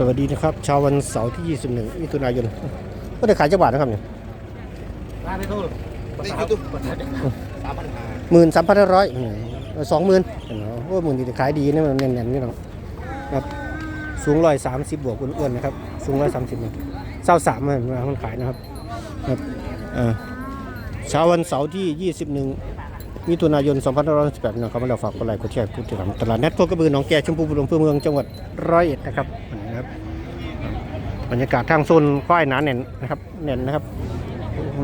สวัสดีนะครับเช้าวันเสาร์ที่ 21มิถุนายนก็ได้ขายจังหวัดนะครับเนี่ยร้านไม่ถูกนี่คือตุ๊กสามพันห้าหมื่นสามพันห้าร้อยสองหมื่นโอ้หมื่นดีขายดีนะมันแน่นๆนี่น้องครับสูงร้อยสามสิบบวกอ้วนๆนะครับ สูงร้อยสามสิบเศร้าสามมันมันขายนะครับครับอ่าเช้าวันเสาร์ที่ 21มิถุนายน2518นะครับมาเราฝากกดไลค์กดแชร์พูดถึงตลาดนัดโคกระบือหนองแก่ชมพูบุรีอำเภอเมืองจังหวัดร้อยเอ็ดนะครับ นะครับบรรยากาศทางโซนควายหนาแน่นนะครับแน่นนะครับ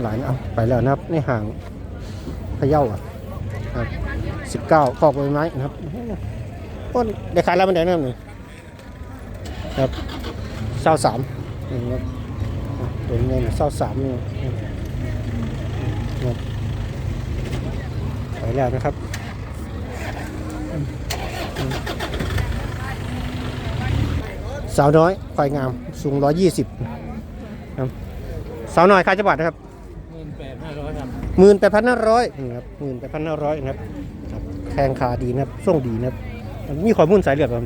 หลายนะเอาไปแล้วนะครับในห่างพะเยาอะครับสิบเก้าคอกใบไม้นะครับต้นได้ขายแล้วมันได้เริ่มนี่ครับเศร้าสามนี่ครับตัวนี้เศร้าสามนี่ครับไปแล้วนะครับ สาวน้อยควายงามสูง 120ครับสาวน้อยค่าจังหวัดนะครับหมื่นแปดห้าร้อยครับหมื่นแปดพันห้าร้อยนะครับหมื่นแปดพันห้าร้อยนะครับครับแข้งขาดีนะครับส่งดีนะครับมีข้อมูลสายเลือดครับ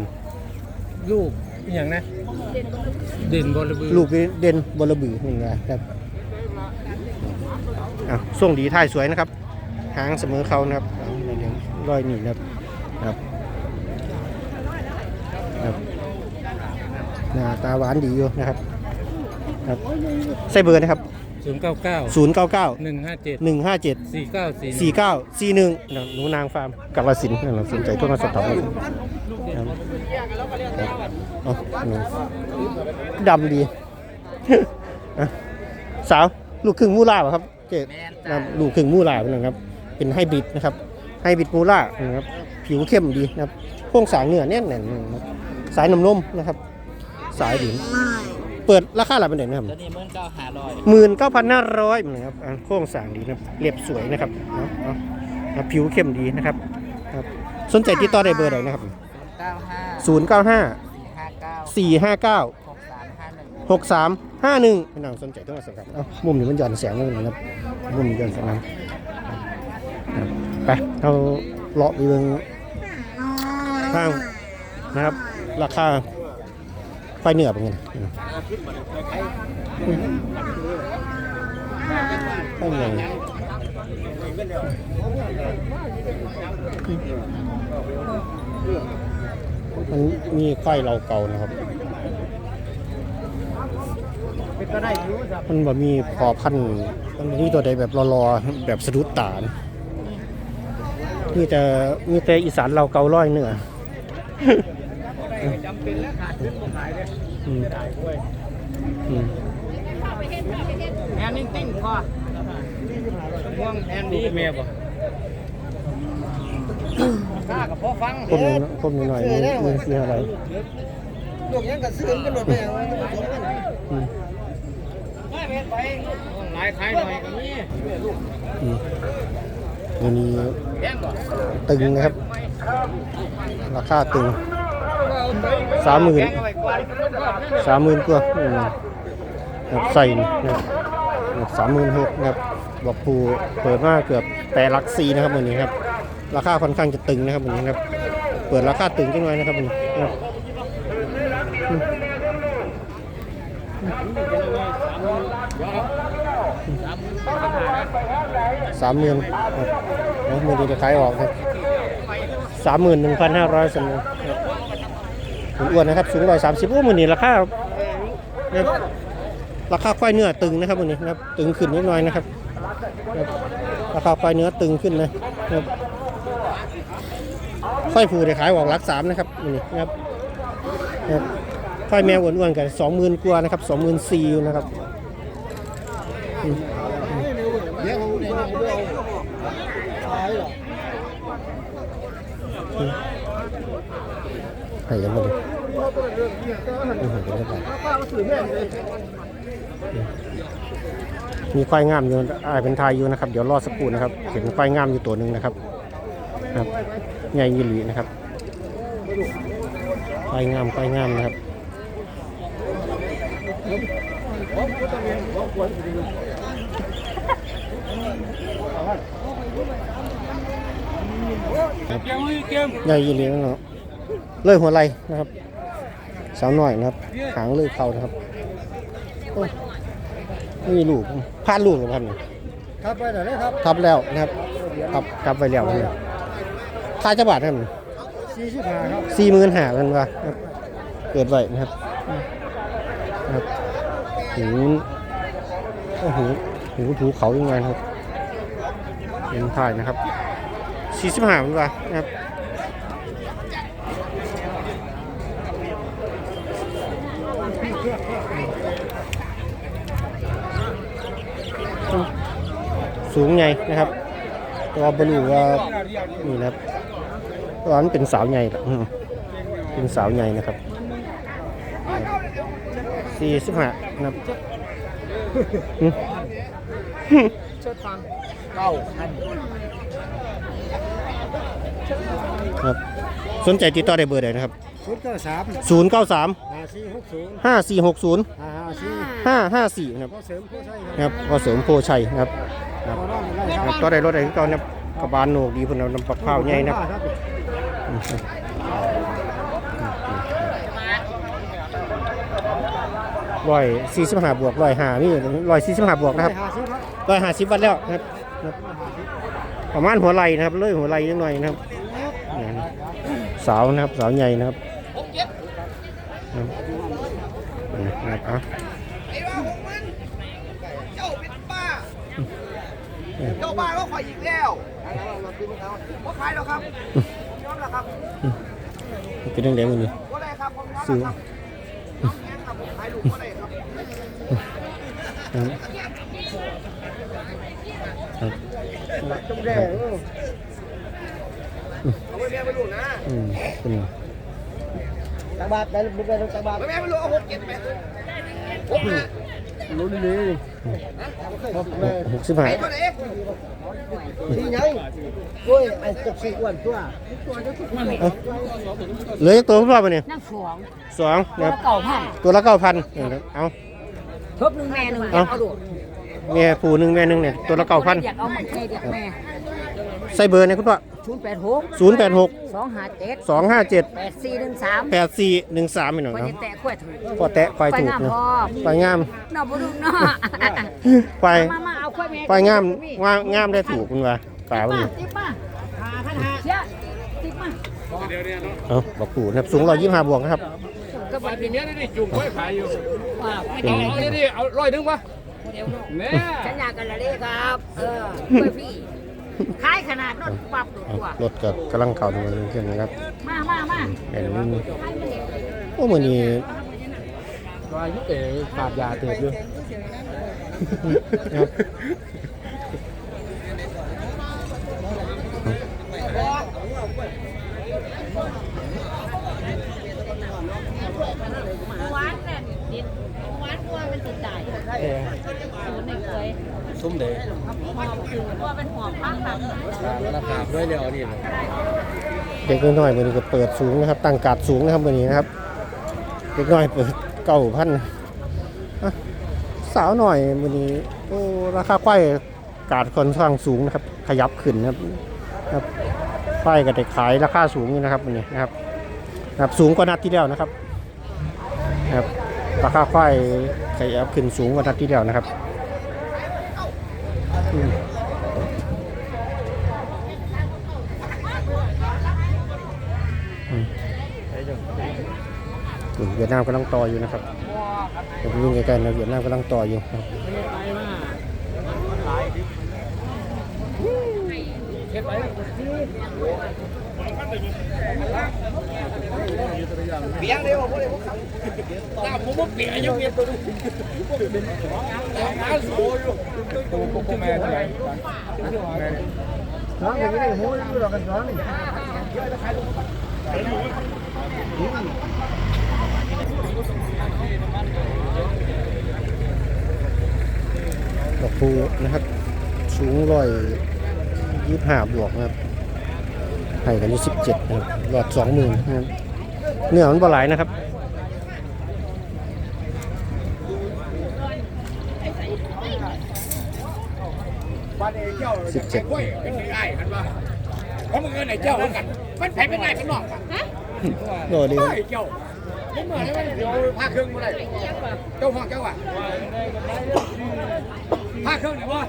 ลูกอหย่างนะเด่นบอลบือลูกเด่นบอลบือนี่นะครับอะส่งดีท่ายสวยนะครับ หางเสมอเขานะครับหางเดี๋ยวรอยหนีนะครับครับครับ หน้าตาหวานดีอยู่นะครับครับใส่เบอร์นะครับ ศูนย์เก้าเก้าศูนย์เก้าเก้าหนึ่งห้าเจ็ดหนึ่งห้าเจ็ดสี่เก้าสี่สี่เก้าสี่หนึ่งหนูนางฟาร์มกาลสินธุ์เราสนใจตัวมาสอบถามได้ครับเอาหนูดำดี อะสาวลูกครึ่งมูล่าเหรอครับเจ๊ครับลูกครึ่งมูล่าเป็นนะครับ เป็นไฮบริดนะครับไฮบริดมูล่านะครับ ผิวเข้มดีนะครับโครงสร้างเนื้อแน่นๆนะครับสายนมนมนะครับ สายดินเปิดราคาหลักเป็นเด่นนะครับตัวนี้มื่นเก้าห้าร้อยหมื่นเก้าพันห้าร้อยนะครับอ่าโครงสร้างดีนะครับเรียบสวยนะครับเนาะเอาเอาผิวเข้มดีนะครับครับสนใจติดต่อได้เบอร์ใดนะครับศูนย์เก้าห้า0 9 5สี่ห้าเก้า4 5 9หกสามห้าหนึ่ง6 3 5 1พี่น้องสนใจต้องมาสครับเอามุมนี้มันหย่อนแสงนิดนึงนะครับมุมนี้หย่อนแสงนะครับไปเราเลาะไปเบิ่งข้างนะครับ ราคา ไฟเหนือเป็นไงไฟเหนือมันมีไฟเราเก่านะครับ มันแบบมีพอพันธุ์มันมีตัวใดแบบรอๆแบบสะดุดตานมีแต่มีแต่อีสานเราเก่าร้อยเหนือ จำเป็นแล้วขาดขึ้นมาขายเลยอืมได้ด้วยอืมแอนนิ่งติ้งพอม่วงแอนดีเมียบ่กล้ากับพ่อฟังคมนิดคมนิดหน่อยมีมีมีอะไรลูกยังกระซื้อกันหมดไปเอาไว้ต้องสองกันอืมไม่เม็ดไปหลายขายหน่อยก็มีอืมอันนี้แพงก่อนตึงนะครับ ราคาตึง สามหมื่นสามหมื่นกว่าอืมครับใส่นะครับสามหมื่นหกนะครับบอกผูเปิดมาเกือบแต่ลักซีนะครับวันนี้ครับ ราคาค่อนข้างจะตึงนะครับวันนี้ครับ เปิดราคาตึงจังเลยนะครับวันนี้นะครับสามหมื่นครับมือดีจะขายออกครับสามหมื่นหนึ่งพันห้าร้อยสมครั บคุณอ้วนนะครับ สูงร้อยสามสิบโอ้มือนี้ราคาราคาควายเนื้อตึงนะครับวันนี้นะครับ ตึงขึ้นนิดหน่อยนะครับ ราคาควายเนื้อตึงขึ้นนะครับควายผูได้ขายออกลักสามนะครับวันนี้นะครับควายแมวอ้วนๆกันสองหมื่นกว่านะครับสองหมื่นสี่อยู่นะครับอืมเให้กันหมดเลยนี่ให้กันมดเลยมีควายงามอยู่อ่าเป็นไทยอยู่นะครับ เดี๋ยวรอสักครู่นะครับ เห็นควายงามอยู่ตัวหนึ่งนะครับครับใหญ่ยีหลีนะครับควายงามควายงามนะครับใหญ่ยีหลีนะครับ เลยหัวไหล่นะครับ สาวหน่อยนะครับ หางเลยเขานะครับโอ้ยไม่มีลูกพลาดลูกหรือพันครับไปไหนเลยครับทับแล้วนะครับทับทับไปแล้วนี่ค่าจะบาทนั่นสี่สิบห้าครับสี่หมื่นห้าพันว่าครับเกิดไว้นะครับนะครับหูโอ้โหหูถูเขายังไงครับเป็นถ่ายนะครับสี่สิบห้าพันว่านะครับ สูงใหญ่นะครับตัวบรูว่านี่นะครับตัวนั้นเป็นสาวใหญ่ละอืมเป็นสาวใหญ่นะครับสี่สิบห้านะครับอืมชดฟังเก้าพันครับสนใจติดต่อได้เบอร์ใดนะครับชุดก็สามศูนย์เก้าสามห้าสี่หกศูนย์ห้าสี่หกศูนย์ห้าห้าสี่ห้าห้าสี่นะครับก็เสริมผู้ใช้คนะครับก็เสริมโพชัยนะครับ พอน้องได้คครัรับบต่อได้รถใดก็เก่านะครับกระบาลโหนกดีเพิ่นเอาน้ำปักข้าวใหญ่นะครับร้อยสี่สิบห้าบวกร้อยห้านี่ร้อยสี่สิบห้าบวกนะครับห้าสิบครับร้อยห้าสิบวัตต์แล้วนะครับครับ ประมาณหัวไหล่นะครับเลยหัวไหล่นิดหน่อยนะครับนี่นะสาวนะครับสาวใหญ่นะครับนะครับอะ เจ้าเป็นป้า เจ้าบ้านก็ขอยอีกแล้วว่าขายแล้วครับยอมแล้วครับเป็นเรื่องเดียวกันนี่ว่าได้ครับผมยอมซื้อแล้วครับน้องแข็งครับผมขายลูกว่าได้ครับครับจงแดงเอาไปแม่ไปลูกนะอืมเป็นตักบาทได้บุกได้ตักบาทไปแม่ไปลูกเอาหกเจ็ดไปหกห้า ลุ้นดีครับแม่หกสิบห้าที่ไหนโอ้ยไอ้ตกสีอ้วนตัวเหลืออีกตัวคุณพ่อปะเนี่ยนั่งสวงสองตัวนะครับละเก่าพันตัวละเก้าพันเอาทบหนึ่งแม่หนึ่งอยเอาเอาดูแม่ผูหนึ่งแม่หนึ่งเนี่ยตัวละเก้าพันอยากเอาหมันแม่เด็กแม่ใส่เบอร์เนี่ยคุณพ่อ ศูนย์แปดหกศูนย์แปดหกสองห้าเจ็ดสองห้าเจ็ดแปดสี่หนึ่งสามแปดสี่หนึ่งสามอีกหน่อยคนเนาะจะแตะขั้วถูกพอแตะควายถูกงามเนาะพ่อควายงามนอกบุรุษเนาะควายมามาเอาขั้วแม่ควายงามงามงามได้ถูกคุณว่าป่าวันมานี้ติ๊บมาหาพันหาเชี่ยติ๊บมาเอาบอกปู่นะครับสูงร้อยยี่สิบห้าบวกนะครับก็ไปทีนี้นี่จุ่มไว้ขายอยู่ว่าเป็นเอานี่ดิเอาร้อยหนึงปะเนี่ยฉันอยากกันละเลยครับเออขั้วพี่ ขายขนาดรถปรับตัวเอารถก็กำลังเข้าตรงนี้ขึ้นนะครับมามามาเห็นโอ้มือนี้ว่ายุเอ๋ขาดยาเติบอยู่ครับหวานแน่นิดหวานกลัวมันติดใจเอ๋ศูนย์หนึ่งเลย ซุ้มเด็กหอมคือกลัวเป็นหอมพักแบบราคาด้วยเร็วนี่เด็กน้อยมือนี้ก็เปิดสูงนะครับ ตั้งกาดสูงนะครับมือนี้นะครับเด็กน้อยเปิดเก้าพันสาวหน่อยมือนี้โอ้ราคาควายกาดค่อนข้างสูงนะครับ ขยับขึ้นนะครับครับควายก็ได้ขายราคาสูงนะครับมือนี้นะครับนะครับสูงกว่านัดที่แล้วนะครับนะครับราคาควายขยับขึ้นสูงกว่านัดที่แล้วนะครับ เวียดนามกำลังต่ออยู่นะครับผมยิงไกลๆนะเวียดนามกำลังต่ออยู่ครับเเปียงเดียวผมเลยผมตามผมว่าเปียงยังเปียงตัวนึงอาโซอยู่ตัวแม่ที่ไหนน้องอย่างนี้หูดูเรากันน้องนี่ดอกปูนะครับ สูงร้อยยี่ห้าบวกนะครับให้กันอยู่สิบเจ็ดนะครับหลอดสองหมื่นนะครับ เนื้อมันบ่หลายนะครับบ้านเอเจ้าสิบเจ็ดกล้วยเป็นไอ้กันปะเพราะมึงเงินไอ้เจ้ากันมันแผ่เป็นไงเป็นนอกกันโดดีไอ้เจ้าเดี๋ยวพาเครื่องมาได้เจ้าห้องเจ้าอะพาเครื่องหรือว่า